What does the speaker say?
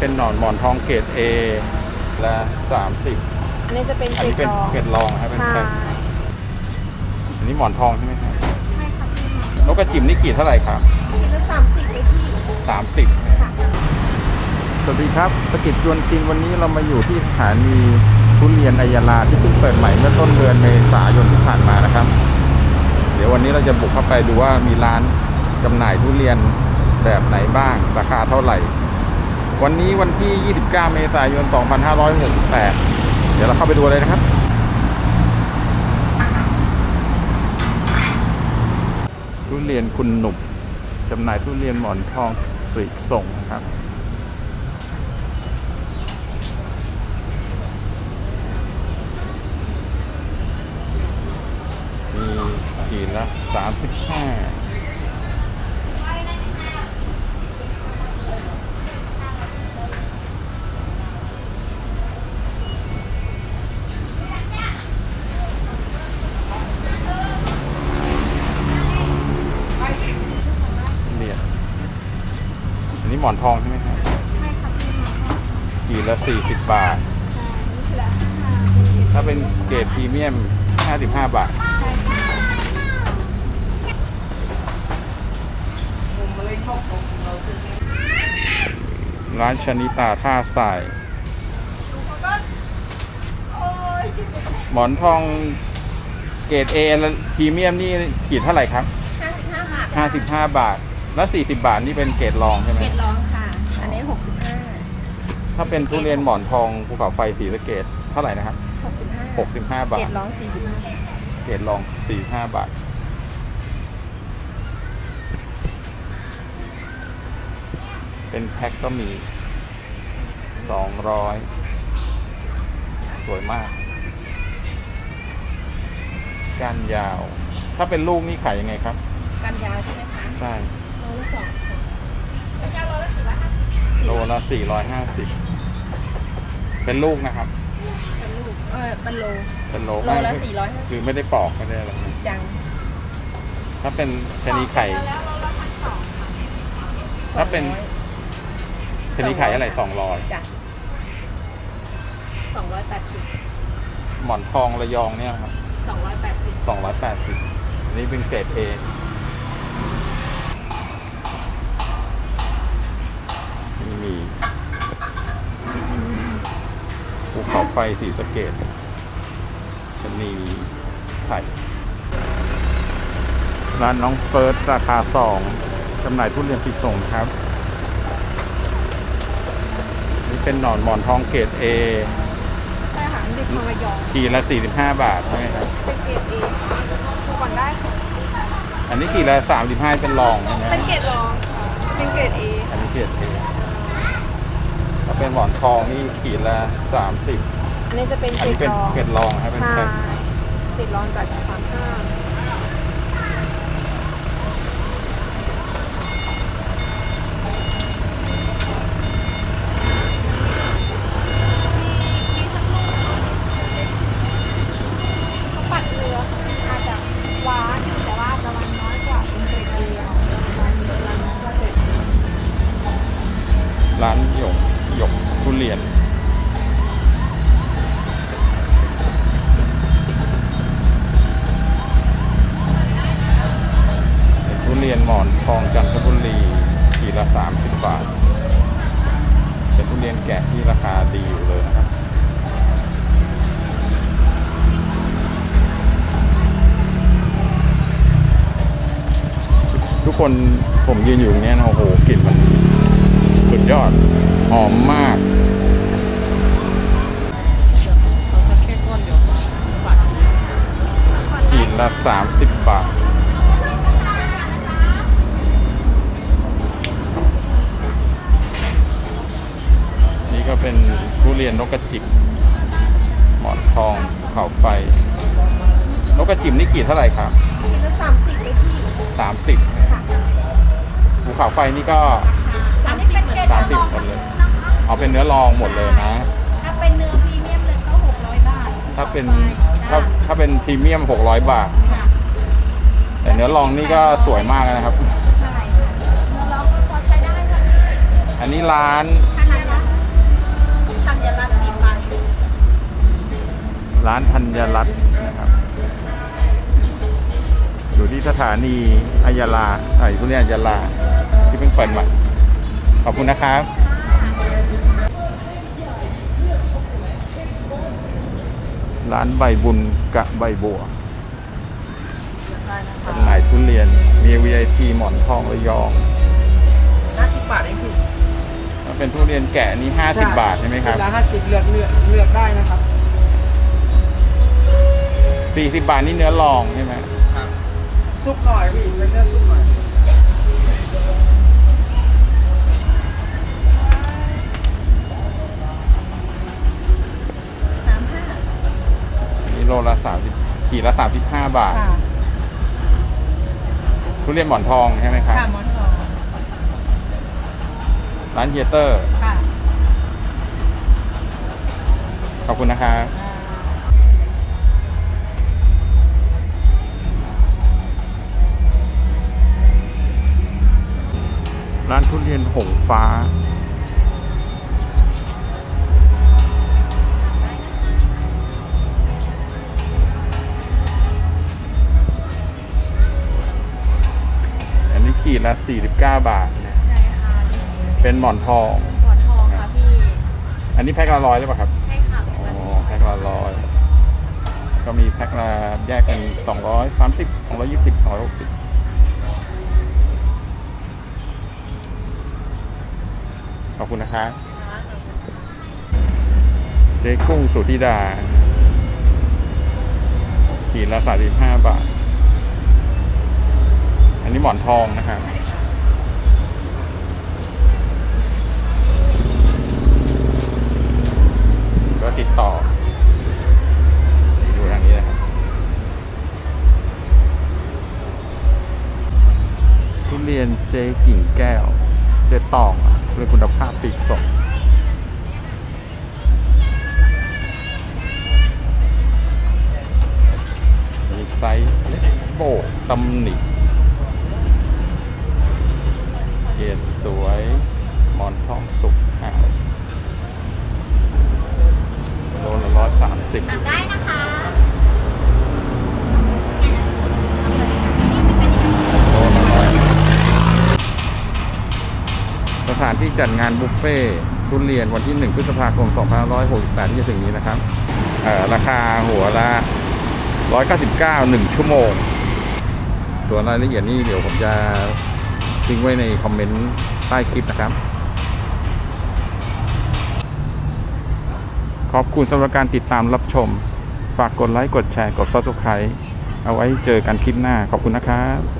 เป็นหนอนหมอนทองเกรด A และสามสิบอันนี้จะเป็นอันเกรนี้ดเป็นรองเกรดรองนะครับเป็นใช่แพ็คอันนี้หมอนทองใช่ไหมครับใช่ค่ะพี่นกกระจิมนี่กี่เท่าไหร่ครับกินละสามสิบเลยพี่สามสิบค่ะสวัสดีครับสกิจชวนกินวันนี้เรามาอยู่ที่สถานีทุเรียนอัยยาลาที่เพิ่งเปิดใหม่เมื่อต้นเดือนเมษายนที่ผ่านมานะครับ เดี๋ยววันนี้เราจะบุกเข้าไปดูว่ามีร้านจำหน่ายทุเรียนแบบไหนบ้าง ราคาเท่าไหร่ วันนี้วันที่ 29 เมษายน 2568 เดี๋ยวเราเข้าไปดูเลยนะครับทุเรียนคุณหนุ่มจำหน่ายทุเรียนหมอนทองปลีกส่งนะครับ หมอนทองใช่ไหมครับใช่ค่ะพี่ขีดละสี่สิบบาท ใช่นี่คือละห้าถ้าเป็นเกรดพรีเมียมห้าสิบห้าบาทใช่ค่ะร้านชนิตาท่าทรายโอ้ยจิบหมอนทองเกรดเอพรีเมียมนี่ขีดเท่าไหร่ครับห้าสิบห้าบาทห้าสิบห้าบาท แล้วสี่สิบาทนี่เป็นเกรดรองใช่ไหมเกรดรองค่ะ อันนี้หกสิบห้าถ้าเป็นทุเรียนหมอนทองภูเขาไฟสีสะเกตเท่าไหร่นะครับหกสิบห้าหกสิบห้าบาเกรทดรองสี่สิบห้าเกรดรองสี่ห้าบาท เป็นแพ็คก็มีสองร้อยสวยมาก ก้านยาว ถ้าเป็นลูกนี่ขายยังไงครับ กันยาวใช่ไหมคะ ใช่โลละสองกันยาวโลละสี่ร้อยห้าสิบโลละสี่ร้อยห้าสิบเป็นลูกนะครับ เป็นลูกเออเป็นโล เป็นโลโลไม่ละสี่ร้อยห้าสิบคือไม่ได้ปอกไม่ได้อะไรนะยังถ้าเป็นชะนีไข่ แล้วโลละพันสองค่ะถ้าเป็นชะนีไข่อะไรสองร้อยจ้ะสองร้อยแปดสิบหมอนทองระยองเนี่ยครับสองร้อยแปดสิบสองร้อยแปดสิบอันนี้เป็นเกรดเอ มีภูเขาไฟสีสะเกตชะนีไข่ร้านน้องเฟิร์สราคาสองจำหน่ายทุเรียนปิดส่งครับ นี่เป็นหนอนหมอนทองเกรดเอใช่ค่ะเด็กของระยองขีดละสี่สิบห้าบาทใช่ไหมครับ เป็นเกรดเอดูก่อนได้ค่ะอันนี้ขีดละสามสิบห้าเป็นรองใช่ไหมเป็นเกรดรองค่ะเป็นเกรดเออันนี้เกรดเอ ถ้าเป็นหมอนทองนี่ขีดละสามสิบอันนี้จะเป็นอันเกรนี้ดเป็นรองเกรดรองครับเป็นใช่แพ็คเกรดรองจากสามห้า ละสามสิบบาทเป็นทุเรียนแกะที่ราคาดีอยู่เลยนะครับทุกคนผมยืนอยู่ตรงเนี้ยนะโอ้โหกลิ่นมันสุดยอดหอมมากขีดละสามสิบบาท ก็เป็นทุเรียนนกกระจิบหมอนทองเขาไฟนกกระจิบนี่กี่เท่าไหร่ครับกินละสามสิบเลยพี่สามสิบค่ะภูเขาไฟนี่ก็สามสิบเป็นเกรดสามสิบหมดเลย เอาเป็นเนื้อรองหมดเลยนะ ถ้าเป็นเนื้อพรีเมียมเลยก็หกร้อยบาทถ้าเป็นถ้าถ้าเป็นพรีเมียม600บาท ค่ะแต่เนื้อรองนี่ก็สวยมากนะครับ ใช่ค่ะเนื้อร้องก็พอใช้ได้ค่ะอันนี้ร้าน ร้านธัญรัตน์นะครับ อยู่ที่สถานีอายาลาไอ้ทุเรียนอายาลา ที่เพิ่งเปิดใหม่ขอบคุณนะครับร้านใบบุญกะใบบัวได้นะคะจำหน่ายทุเรียน มี VIP หมอนทองระยองห้าสิบบาทเองพี่ถ้าเป็นทุเรียนแกะนี่50 บาทใช่ไหมครับละห้าสิบเลือกเลือกเลือกได้นะครับ 40บาทนี่เนื้อรองใช่ไหมครับซุปหน่อยพี่เป็นเนื้อซุปหน่อยสามห้านี่โลละ30ขีดละ35บาท ค่ะทุเรียนหมอนทองใช่ไหมครับ ค่ะหมอนทองร้านเฮียเตอร์ ค่ะ ขอบคุณนะครับ ร้านทุเรียนหงฟ้า อันนี้ขีดละ49 บาทนะใช่ค่ะนี่เป็นหมอนทองหมอนทองค่ะพี่ อันนี้แพ็คละร้อยหรือเปล่าครับ ใช่ค่ะอ๋อ แพ็คละร้อย ก็มีแพ็คละแยกกัน230 220 260 ขอบคุณนะครับเจ๊กุ้งสุธิดา ขีดละ35บห้าบาท อันนี้หมอนทองนะครับก็ติดต่อดูทางนี้นะครับทุเรียนเจ๊กิ่งแก้ว เจ๊ตองอะ เรื่องคุณภาพปีกส่งมีไซส์เล็กโบตำหนิ ถานที่จัดงานบุฟเฟ่ต์ทุเรียนวันที่ 1 พฤษภาคม 2568 ที่จะถึงนี้นะครับราคาหัวละ 199 1 ชั่วโมง ส่วนรายละเอียดนี่เดี๋ยวผมจะทิ้งไว้ในคอมเมนต์ใต้คลิปนะครับ ขอบคุณสำหรับการติดตามรับชม ฝากกดไลค์ กดแชร์ กด subscribe เอาไว้เจอกันคลิปหน้า ขอบคุณนะครับ